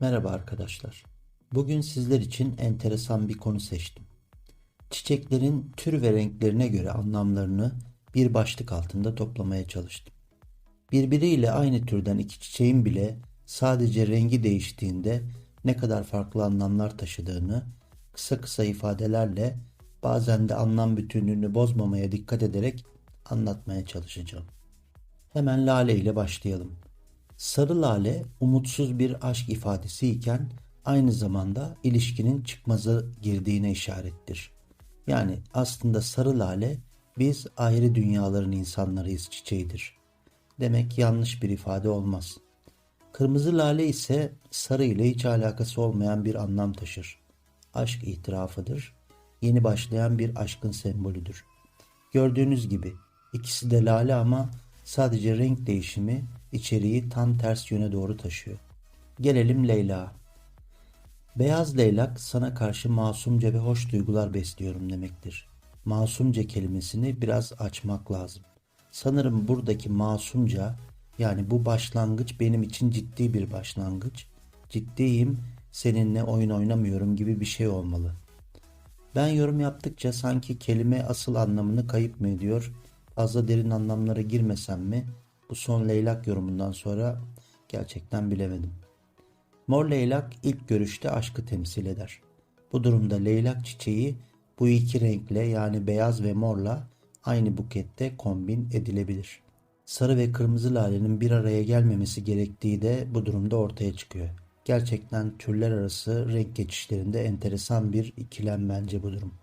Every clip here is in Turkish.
Merhaba arkadaşlar. Bugün sizler için enteresan bir konu seçtim. Çiçeklerin tür ve renklerine göre anlamlarını bir başlık altında toplamaya çalıştım. Birbiriyle aynı türden iki çiçeğin bile sadece rengi değiştiğinde ne kadar farklı anlamlar taşıdığını kısa kısa ifadelerle bazen de anlam bütünlüğünü bozmamaya dikkat ederek anlatmaya çalışacağım. Hemen lale ile başlayalım. Sarı lale umutsuz bir aşk ifadesi iken aynı zamanda ilişkinin çıkmaza girdiğine işarettir. Yani aslında sarı lale biz ayrı dünyaların insanlarıyız çiçeğidir. Demek yanlış bir ifade olmaz. Kırmızı lale ise sarı ile hiç alakası olmayan bir anlam taşır. Aşk itirafıdır. Yeni başlayan bir aşkın sembolüdür. Gördüğünüz gibi ikisi de lale ama sadece renk değişimi içeriği tam ters yöne doğru taşıyor. Gelelim Leyla. Beyaz leylak sana karşı masumca ve hoş duygular besliyorum demektir. Masumca kelimesini biraz açmak lazım. Sanırım buradaki masumca yani bu başlangıç benim için ciddi bir başlangıç. Ciddiyim, seninle oyun oynamıyorum gibi bir şey olmalı. Ben yorum yaptıkça sanki kelime asıl anlamını kayıp mı ediyor? Fazla derin anlamlara girmesem mi? Bu son leylak yorumundan sonra gerçekten bilemedim. Mor leylak ilk görüşte aşkı temsil eder. Bu durumda leylak çiçeği bu iki renkle yani beyaz ve morla aynı bukette kombin edilebilir. Sarı ve kırmızı lalenin bir araya gelmemesi gerektiği de bu durumda ortaya çıkıyor. Gerçekten türler arası renk geçişlerinde enteresan bir ikilem bence bu durum.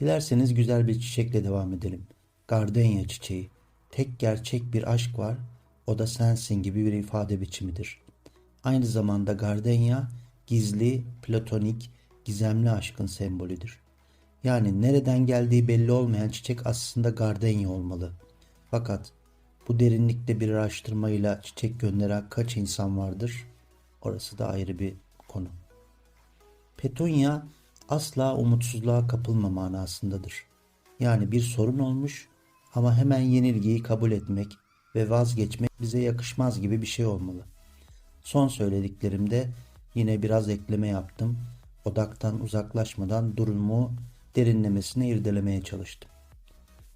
Dilerseniz güzel bir çiçekle devam edelim. Gardenya çiçeği. Tek gerçek bir aşk var, o da sensin gibi bir ifade biçimidir. Aynı zamanda gardenya gizli, platonik, gizemli aşkın sembolüdür. Yani nereden geldiği belli olmayan çiçek aslında gardenya olmalı. Fakat bu derinlikte bir araştırmayla çiçek gönderen kaç insan vardır? Orası da ayrı bir konu. Petunya asla umutsuzluğa kapılma manasındadır. Yani bir sorun olmuş ama hemen yenilgiyi kabul etmek ve vazgeçmek bize yakışmaz gibi bir şey olmalı. Son söylediklerimde yine biraz ekleme yaptım. Odaktan uzaklaşmadan durumu derinlemesine irdelemeye çalıştım.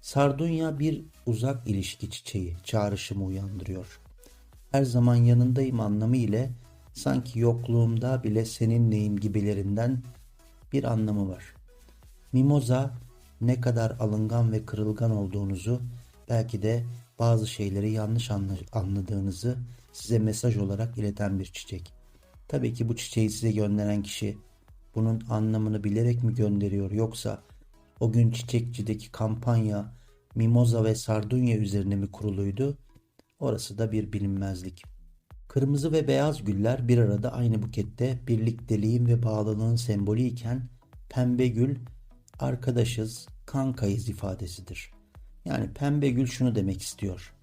Sardunya bir uzak ilişki çiçeği çağrışımı uyandırıyor. Her zaman yanındayım anlamı ile sanki yokluğumda bile seninleyim gibilerinden bir anlamı var. Mimoza ne kadar alıngan ve kırılgan olduğunuzu, belki de bazı şeyleri yanlış anladığınızı size mesaj olarak ileten bir çiçek. Tabii ki bu çiçeği size gönderen kişi bunun anlamını bilerek mi gönderiyor yoksa o gün çiçekçideki kampanya mimoza ve sardunya üzerine mi kuruluydu? Orası da bir bilinmezlik. Kırmızı ve beyaz güller bir arada aynı bukette birlikteliğin ve bağlılığın sembolü iken pembe gül arkadaşız, kankayız ifadesidir. Yani pembe gül şunu demek istiyor.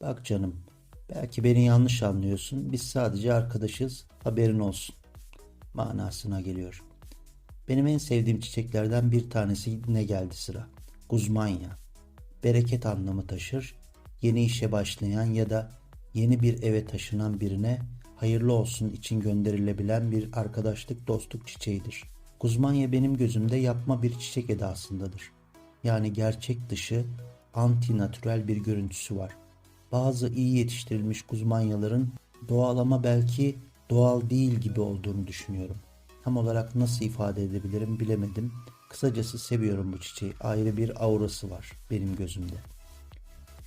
Bak canım, belki beni yanlış anlıyorsun. Biz sadece arkadaşız, haberin olsun. Manasına geliyor. Benim en sevdiğim çiçeklerden bir tanesi ne geldi sıra? Guzmanya. Bereket anlamı taşır. Yeni işe başlayan ya da yeni bir eve taşınan birine hayırlı olsun için gönderilebilen bir arkadaşlık dostluk çiçeğidir. Guzmanya benim gözümde yapma bir çiçek edasındadır. Yani gerçek dışı antinatürel bir görüntüsü var. Bazı iyi yetiştirilmiş guzmanyaların doğalama belki doğal değil gibi olduğunu düşünüyorum. Tam olarak nasıl ifade edebilirim bilemedim. Kısacası seviyorum bu çiçeği. Ayrı bir aurası var benim gözümde.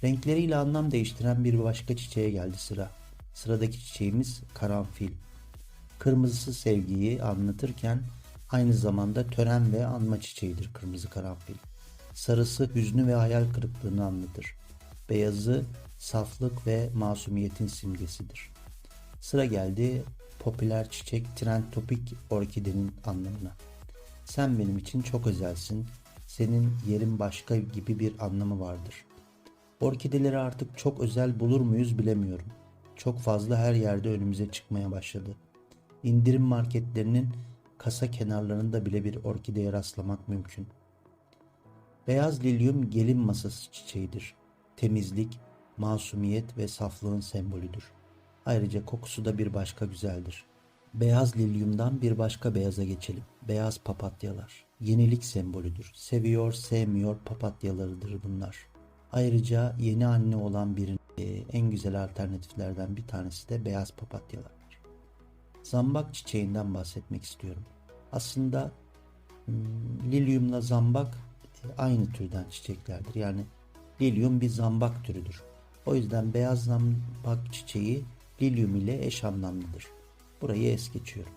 Renkleriyle anlam değiştiren bir başka çiçeğe geldi sıra. Sıradaki çiçeğimiz karanfil. Kırmızısı sevgiyi anlatırken Aynı zamanda tören ve anma çiçeğidir kırmızı karanfil. Sarısı hüznü ve hayal kırıklığını anlatır. Beyazı saflık ve masumiyetin simgesidir. Sıra geldi popüler çiçek trend topik orkidenin anlamına. Sen benim için çok özelsin. Senin yerin başka gibi bir anlamı vardır. Orkideleri artık çok özel bulur muyuz bilemiyorum. Çok fazla her yerde önümüze çıkmaya başladı. İndirim marketlerinin kasa kenarlarında bile bir orkideye rastlamak mümkün. Beyaz lilyum gelin masası çiçeğidir. Temizlik, masumiyet ve saflığın sembolüdür. Ayrıca kokusu da bir başka güzeldir. Beyaz lilyumdan bir başka beyaza geçelim. Beyaz papatyalar. Yenilik sembolüdür. Seviyor, sevmiyor papatyalarıdır bunlar. Ayrıca yeni anne olan birinin e, en güzel alternatiflerden bir tanesi de beyaz papatyalardır. Zambak çiçeğinden bahsetmek istiyorum. Aslında hmm, lilyumla zambak e, aynı türden çiçeklerdir. Yani lilyum bir zambak türüdür. O yüzden beyaz zambak çiçeği lilyum ile eş anlamlıdır. Burayı es geçiyorum.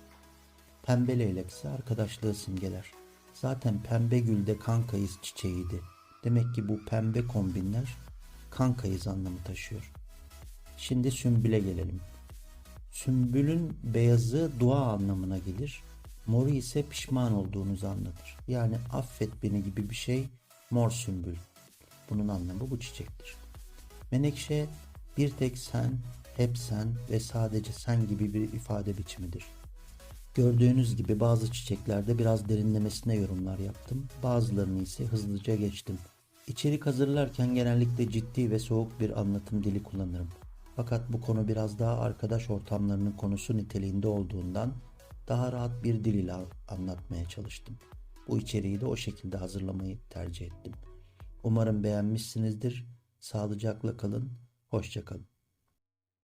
Pembe leylek ise arkadaşlığı simgeler. Zaten pembe gül de kankayız çiçeğiydi. Demek ki bu pembe kombinler kankayız anlamı taşıyor. Şimdi sümbüle gelelim. Sümbülün beyazı dua anlamına gelir. Moru ise pişman olduğunuzu anlatır. Yani affet beni gibi bir şey mor sümbül. Bunun anlamı bu çiçektir. Menekşe bir tek sen, hep sen ve sadece sen gibi bir ifade biçimidir. Gördüğünüz gibi bazı çiçeklerde biraz derinlemesine yorumlar yaptım. Bazılarını ise hızlıca geçtim. İçerik hazırlarken genellikle ciddi ve soğuk bir anlatım dili kullanırım. Fakat bu konu biraz daha arkadaş ortamlarının konusu niteliğinde olduğundan daha rahat bir dil ile anlatmaya çalıştım. Bu içeriği de o şekilde hazırlamayı tercih ettim. Umarım beğenmişsinizdir. Sağlıcakla kalın, hoşça kalın.